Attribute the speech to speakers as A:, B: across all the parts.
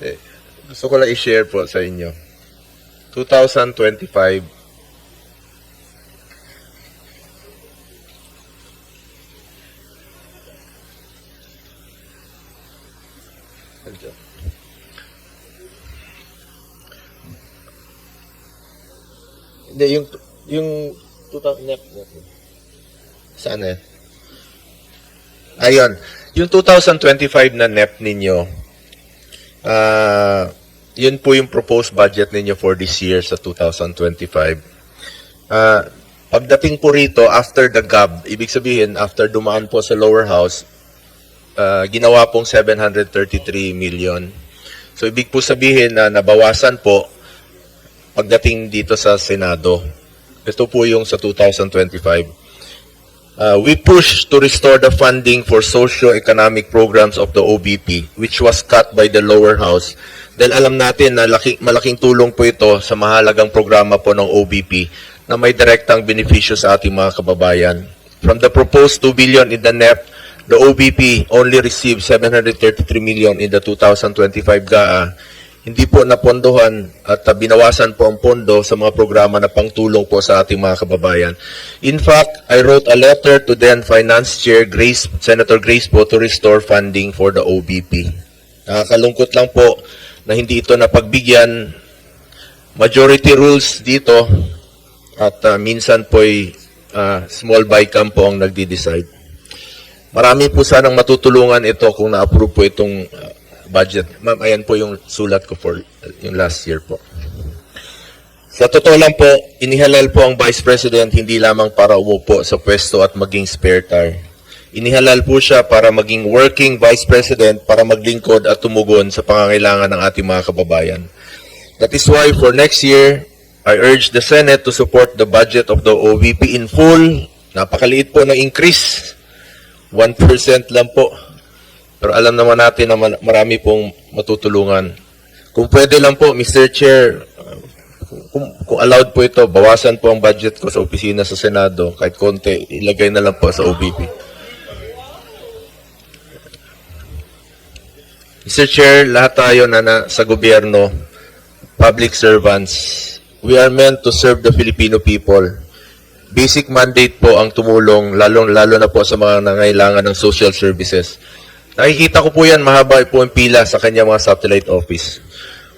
A: Eh, gusto ko lang i-share po sa inyo. 2025, Andiyan. Hindi, yung, yung 2000, net, net. Saan eh? Ayun. Yung 2025 na NEP ninyo, ah, yun po yung proposed budget ninyo for this year sa 2025. Ah, pagdating po rito, after the GAB, ibig sabihin, after dumaan po sa lower house, ah, ginawa pong 733 million. So, ibig po sabihin na nabawasan po pagdating dito sa Senado. Ito po yung sa 2025. Uh, we push to restore the funding for socio-economic programs of the OBP, which was cut by the lower house. Dahil alam natin na laki, malaking tulong po ito sa mahalagang programa po ng OBP na may direktang benepisyo sa ating mga kababayan. From the proposed 2 billion in the NEP, the OBP only received 733 million in the 2025 GAA hindi po napondohan at uh, binawasan po ang pondo sa mga programa na pangtulong po sa ating mga kababayan. In fact, I wrote a letter to then Finance Chair Grace, Senator Grace po to restore funding for the OBP. Nakakalungkot lang po na hindi ito napagbigyan. Majority rules dito at uh, minsan po'y uh, small bycam po ang nagdi-decide. Marami po sanang matutulungan ito kung na-approve po itong budget. Ma'am, ayan po yung sulat ko for yung last year po. Sa totoo lang po, inihalal po ang Vice President hindi lamang para umupo sa pwesto at maging spare tire. Inihalal po siya para maging working Vice President para maglingkod at tumugon sa pangangailangan ng ating mga kababayan. That is why for next year, I urge the Senate to support the budget of the OVP in full. Napakaliit po ng increase. 1% lang po. Pero alam naman natin na marami pong matutulungan. Kung pwede lang po, Mr. Chair, kung, kung allowed po ito, bawasan po ang budget ko sa opisina sa Senado, kahit konti, ilagay na lang po sa OBP. Mr. Chair, lahat tayo na, na sa gobyerno, public servants, we are meant to serve the Filipino people. Basic mandate po ang tumulong, lalo-lalo na po sa mga nangailangan ng social services. Nakikita ko po yan, mahaba po ang pila sa kanyang mga satellite office.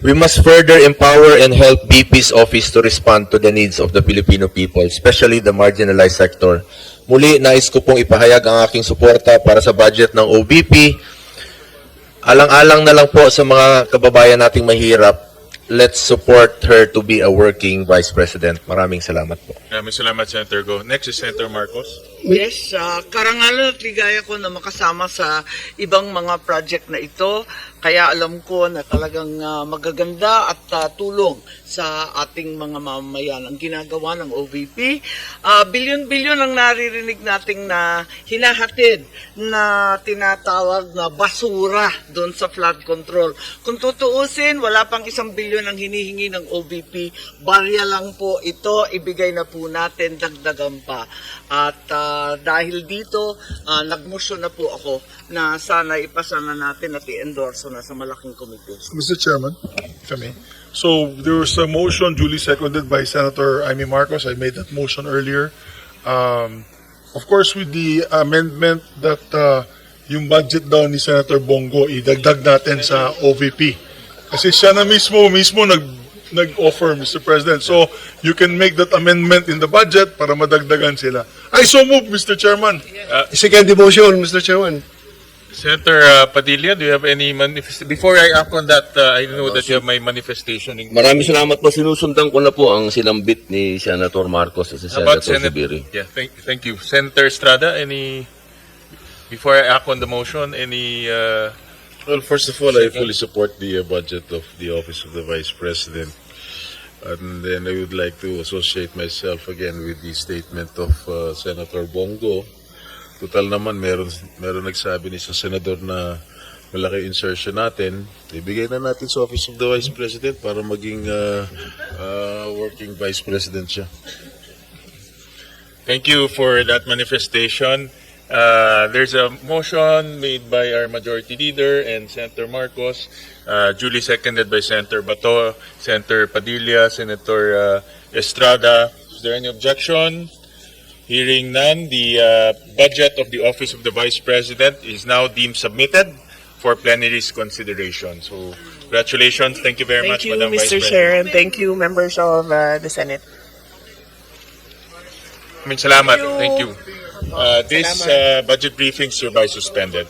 A: We must further empower and help BP's office to respond to the needs of the Filipino people, especially the marginalized sector. Muli, nais ko pong ipahayag ang aking suporta para sa budget ng OBP. Alang-alang na lang po sa mga kababayan nating mahirap, let's support her to be a working Vice President. Maraming salamat po.
B: Maraming salamat, Senator Go. Next is Senator Marcos.
C: Yes, uh, karangalan at ligaya ko na makasama sa ibang mga project na ito. Kaya alam ko na talagang ah, magaganda at ah, tulong sa ating mga mamamayan ang ginagawa ng OVP. Ah, bilyon-bilyon ang naririnig nating na hinahatid na tinatawag na basura doon sa flood control. Kung tutuusin, wala pang isang bilyon ang hinihingi ng OVP. Barya lang po ito, ibigay na po natin, dagdagan pa. At ah, dahil dito, ah, nagmotion na po ako na sana ipasa na natin at i-endorse na sa malaking komite.
D: Mr. Chairman, I may. So there was a motion duly seconded by Senator Amy Marcos. I made that motion earlier. Um, of course, with the amendment that uh, yung budget daw ni Senator Bongo, idagdag natin sa OVP. Kasi siya na mismo, mismo nag, nag-offer, Mr. President. So you can make that amendment in the budget para madagdagan sila. I so move, Mr. Chairman.
E: Second demotion, Mr. Chairman.
B: Senator uh, Padilla, do you have any manifest... Before I act on that, uh, I know that you have my manifestation. In...
F: Maraming salamat po. Sinusundan ko na po ang sinambit ni Senator Marcos at si
B: About
F: Senator
B: Senate...
F: Zubiri.
B: Yeah, thank, thank you. Senator Estrada, any... Before I act on the motion, any... Uh,
G: Well, first of all, I fully support the uh, budget of the Office of the Vice President. And then I would like to associate myself again with the statement of uh, Senator Bongo. Total naman, meron, meron nagsabi ni sa Senador na malaki insertion natin. Ibigay na natin sa Office of the Vice President para maging uh, uh, working Vice President siya.
B: thank you for that manifestation. Uh, there's a motion made by our majority leader and Senator Marcos, uh, duly seconded by Senator Bato, Senator Padilla, Senator uh, Estrada. Is there any objection? Hearing none, the uh, budget of the Office of the Vice President is now deemed submitted for plenary's consideration. So, congratulations. Thank you very
H: Thank
B: much,
H: you,
B: Madam Vice
H: Mr.
B: President.
H: Chair, and thank you, members of uh, the Senate.
B: Maraming salamat. Thank you. Uh, this uh, budget briefing is hereby suspended.